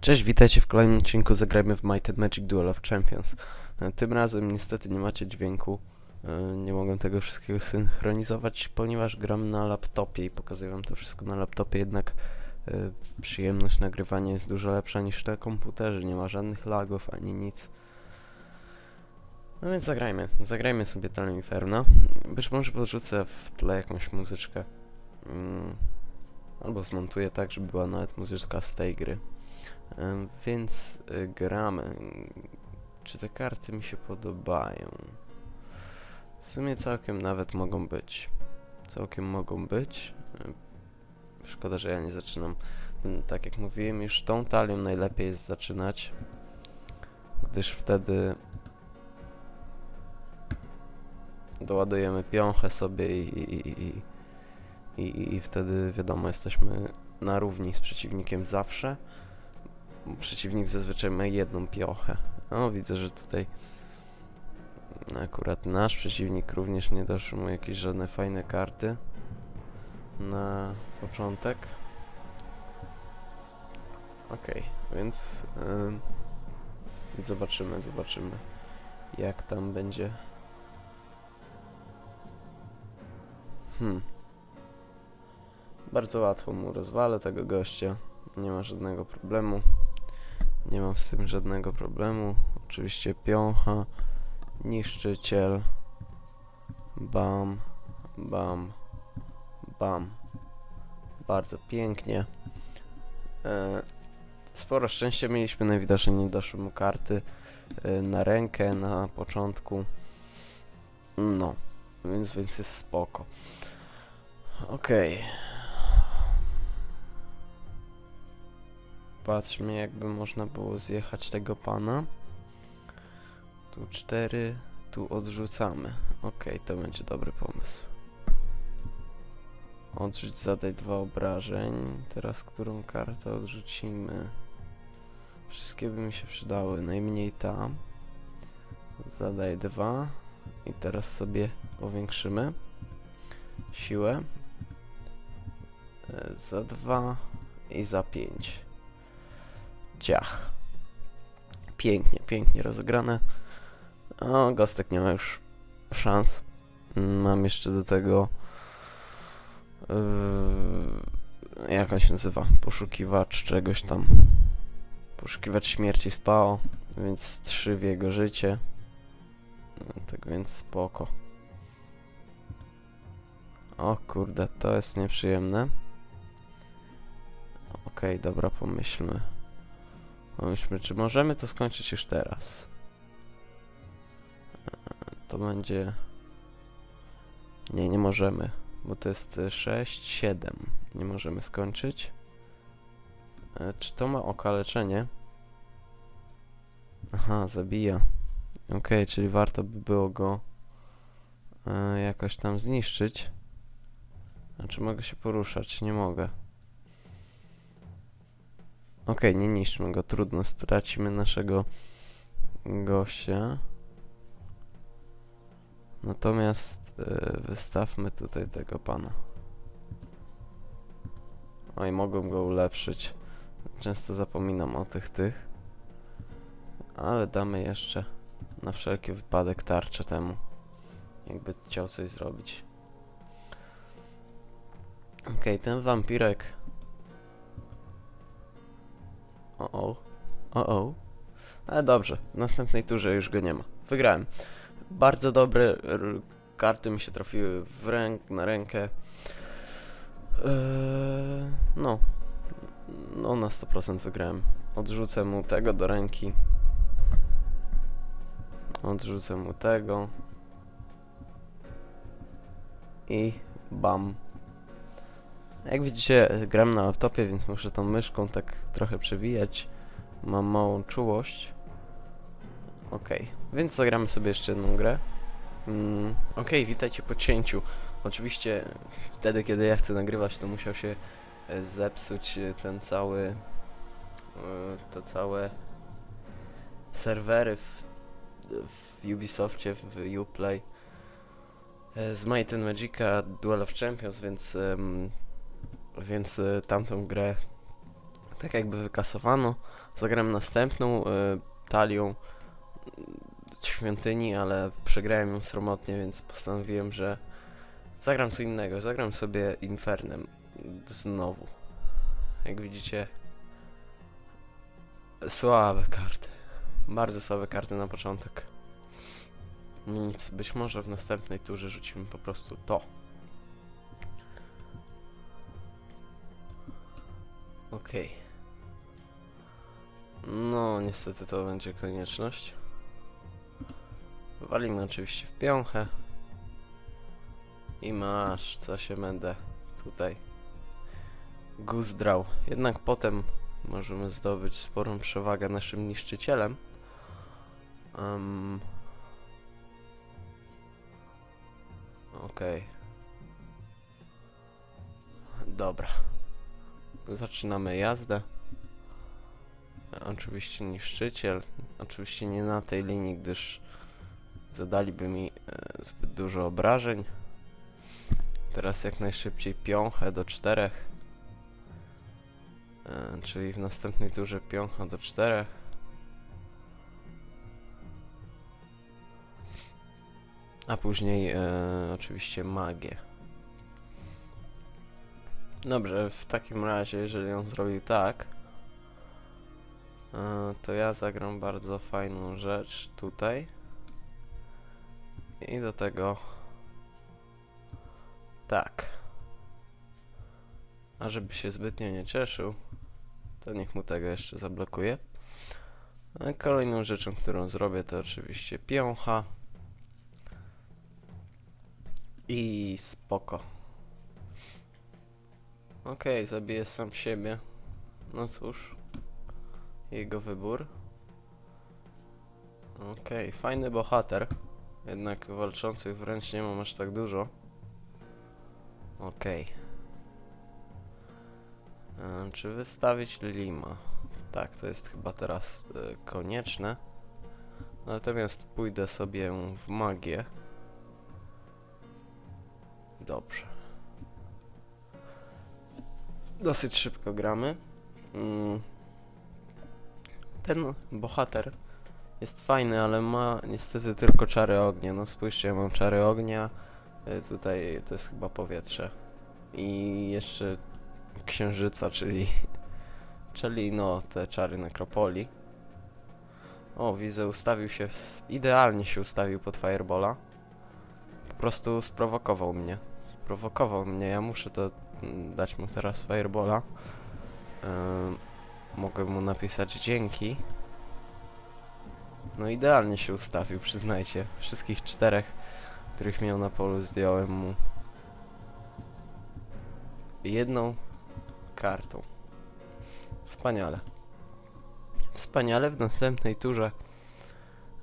Cześć, witajcie w kolejnym odcinku Zagrajmy w Might and Magic Duel of Champions. E, Tym razem niestety nie macie dźwięku. e, Nie mogę tego wszystkiego synchronizować, ponieważ gram na laptopie i pokazuję wam to wszystko na laptopie, jednak e, przyjemność nagrywania jest dużo lepsza niż na komputerze. Nie ma żadnych lagów ani nic. No więc zagrajmy. Zagrajmy sobie dalej Inferno. Być może podrzucę w tle jakąś muzyczkę. Mm, Albo zmontuję tak, żeby była nawet muzyczka z tej gry. Więc y, gramy. Czy te karty mi się podobają? W sumie całkiem nawet mogą być. Całkiem mogą być. Szkoda, że ja nie zaczynam. Tak jak mówiłem, już tą talią najlepiej jest zaczynać, gdyż wtedy doładujemy piąchę sobie i, i, i, i, i wtedy wiadomo, jesteśmy na równi z przeciwnikiem zawsze. Przeciwnik zazwyczaj ma jedną piochę. O, widzę, że tutaj akurat nasz przeciwnik również nie doszły mu jakieś żadne fajne karty na początek. Okej, ym, więc zobaczymy, zobaczymy jak tam będzie. Hmm. Bardzo łatwo mu rozwalę tego gościa. Nie ma żadnego problemu. Nie mam z tym żadnego problemu. Oczywiście piącha, niszczyciel. Bam, bam, bam. Bardzo pięknie. E, sporo szczęścia mieliśmy, najwidoczniej nie doszły mu karty e, na rękę na początku. No, więc, więc jest spoko. Okej. Patrzmy, jakby można było zjechać tego pana. Tu cztery, tu odrzucamy. Okej, to będzie dobry pomysł. Odrzuć, zadaj dwa obrażeń. Teraz którą kartę odrzucimy? Wszystkie by mi się przydały, najmniej ta. Zadaj dwa. I teraz sobie powiększymy siłę. E, Za dwa i za pięć. Ciach. Pięknie, pięknie rozegrane. O, Gostek nie ma już szans. Mam jeszcze do tego... Yy, jak on się nazywa? Poszukiwacz czegoś tam. Poszukiwacz śmierci spao, więc trzy w jego życie. No, Tak więc spoko. O kurde, to jest nieprzyjemne. Okej, dobra, pomyślmy. Pomyślmy, czy możemy to skończyć już teraz? Eee, To będzie... Nie, nie możemy, bo to jest 6, 7. Nie możemy skończyć. E, Czy to ma okaleczenie? Aha, zabija. Okej, czyli warto by było go e, jakoś tam zniszczyć. Znaczy mogę się poruszać? Nie mogę. Okej, nie niszczmy go, trudno, stracimy naszego gościa. Natomiast e, wystawmy tutaj tego pana. Oj, mogłem go ulepszyć. Często zapominam o tych tych. Ale damy jeszcze na wszelki wypadek tarczę temu. Jakby chciał coś zrobić. Okej, ten wampirek. O o. O o. Ale dobrze, w następnej turze już go nie ma. Wygrałem. Bardzo dobre karty mi się trafiły w ręk, na rękę. Eee, no. No na 100% wygrałem. Odrzucę mu tego do ręki. Odrzucę mu tego. I bam. Jak widzicie, gram na laptopie, więc muszę tą myszką tak trochę przewijać. Mam małą czułość. Okej, więc zagramy sobie jeszcze jedną grę. Mm, Okej, witajcie po cięciu. Oczywiście wtedy, kiedy ja chcę nagrywać, to musiał się e, zepsuć e, ten cały... e, to całe serwery w, w Ubisoftie, w Uplay z Might and Magica Duel of Champions, więc em, więc e, tamtą grę Tak jakby wykasowano. Zagram następną y, talią y, świątyni, ale przegrałem ją sromotnie, więc postanowiłem, że zagram co innego. Zagram sobie Infernem znowu. Jak widzicie, słabe karty. Bardzo słabe karty na początek. Nic, być może w następnej turze rzucimy po prostu to. Okej. No, niestety to będzie konieczność. Walimy oczywiście w piąchę. I masz, co się będę tutaj guzdrał. Jednak potem możemy zdobyć sporą przewagę naszym niszczycielem. Um, Okej. Dobra. Zaczynamy jazdę. Oczywiście niszczyciel. Oczywiście nie na tej linii, gdyż zadaliby mi e, zbyt dużo obrażeń. Teraz jak najszybciej piąchę do czterech. E, czyli w następnej turze piącha do czterech. A później e, oczywiście magię. Dobrze, w takim razie, jeżeli on zrobił tak, e, to ja zagram bardzo fajną rzecz tutaj. I do tego tak. A żeby się zbytnio nie cieszył, to niech mu tego jeszcze zablokuje. A kolejną rzeczą, którą zrobię, to oczywiście piącha. I spoko. Okej, zabiję sam siebie. No cóż. Jego wybór. Okej, fajny bohater. Jednak walczących wręcz nie mam aż tak dużo. Okej. E, Czy wystawić Lima? Tak, to jest chyba teraz e, konieczne. Natomiast pójdę sobie w magię. Dobrze. Dosyć szybko gramy. Mm. Ten bohater jest fajny, ale ma niestety tylko czary ognia. No spójrzcie, ja mam czary ognia. y, Tutaj to jest chyba powietrze. I jeszcze księżyca, czyli czyli no te czary nekropolii. O, widzę, ustawił się, idealnie się ustawił pod Firebola. Po prostu sprowokował mnie. Sprowokował mnie, ja muszę to dać mu teraz Firebola. Ym, mogę mu napisać dzięki. No idealnie się ustawił, przyznajcie. Wszystkich czterech, których miał na polu, zdjąłem mu jedną kartą. Wspaniale. Wspaniale, w następnej turze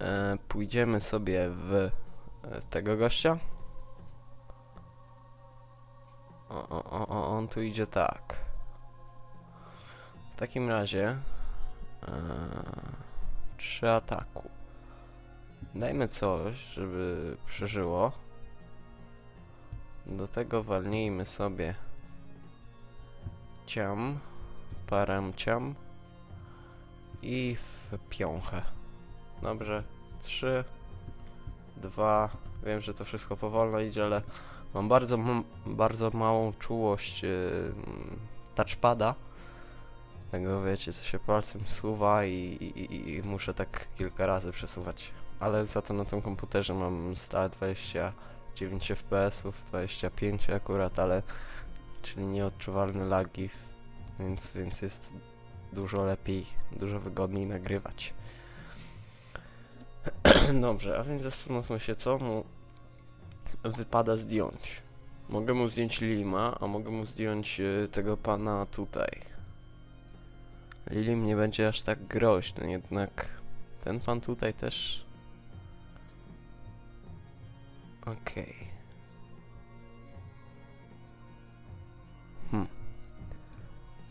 e, pójdziemy sobie w e, tego gościa. O, o, o, on tu idzie tak. W takim razie e, trzy ataku. Dajmy coś, żeby przeżyło. Do tego walnijmy sobie ciam, paramciam i w piąchę. Dobrze, trzy, dwa. Wiem, że to wszystko powolno idzie, ale mam bardzo, bardzo małą czułość yy, touchpada. Tego wiecie, co się palcem suwa i, i, i, i muszę tak kilka razy przesuwać. Ale za to na tym komputerze mam stałe 29 FPS-ów, 25 akurat, ale czyli nieodczuwalne lagi, więc, więc jest dużo lepiej, dużo wygodniej nagrywać. Dobrze, a więc zastanówmy się, co mu wypada zdjąć. Mogę mu zdjąć Lima, a mogę mu zdjąć e, tego pana tutaj. Lilim nie będzie aż tak groźny, jednak ten pan tutaj też... Okej. Hmm.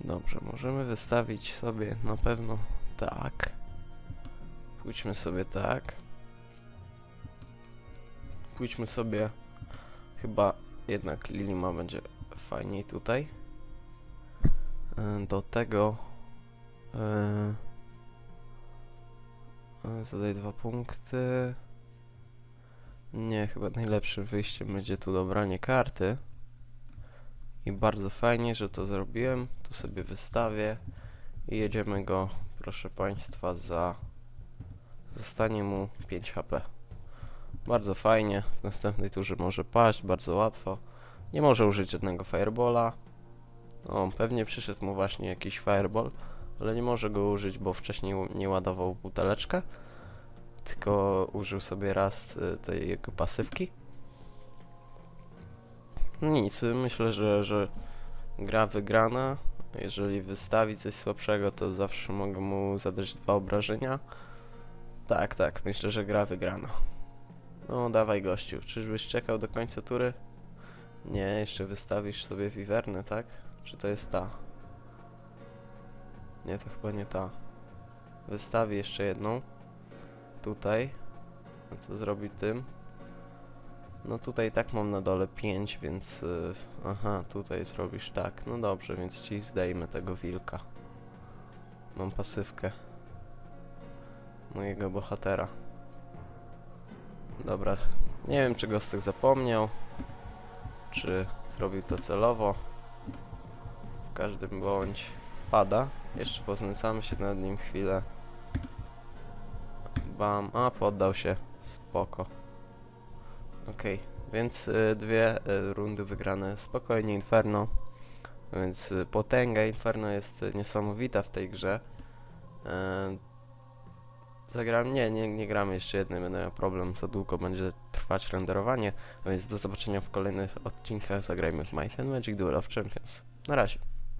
Dobrze, możemy wystawić sobie na pewno tak. Pójdźmy sobie tak. Pójdźmy sobie chyba jednak Lilima będzie fajniej tutaj. E, Do tego Eee, e, zadaj dwa punkty. Nie, chyba najlepszym wyjściem będzie tu dobranie karty. I bardzo fajnie, że to zrobiłem. Tu sobie wystawię. I jedziemy go, proszę Państwa, za... Zostanie mu 5 HP. Bardzo fajnie. W następnej turze może paść, bardzo łatwo. Nie może użyć żadnego firebola. O, pewnie przyszedł mu właśnie jakiś fireball, ale nie może go użyć, bo wcześniej nie ładował buteleczkę. Tylko użył sobie raz y, tej jego pasywki. Nic, y, myślę, że, że gra wygrana. Jeżeli wystawi coś słabszego, to zawsze mogę mu zadać dwa obrażenia. Tak, tak, myślę, że gra wygrana. No, dawaj gościu. Czyżbyś czekał do końca tury? Nie, jeszcze wystawisz sobie wiwernę, tak? Czy to jest ta? Nie, to chyba nie ta. Wystawi jeszcze jedną. Tutaj. A co zrobi tym? No tutaj tak mam na dole 5, więc... y, aha, tutaj zrobisz tak. No dobrze, więc ci zdejmę tego wilka. Mam pasywkę. Mojego bohatera. Dobra. Nie wiem, czy Gostek zapomniał. Czy zrobił to celowo. W każdym bądź pada. Jeszcze poznęcamy się nad nim chwilę. Bam. A, poddał się. Spoko. Okej, więc y, dwie y, rundy wygrane. Spokojnie Inferno. Więc y, potęga Inferno jest y, niesamowita w tej grze. E, Zagram, nie, nie, nie gramy jeszcze jednej, będę miał problem, za długo będzie trwać renderowanie, więc do zobaczenia w kolejnych odcinkach zagrajmy w Might and Magic Duel of Champions. Na razie.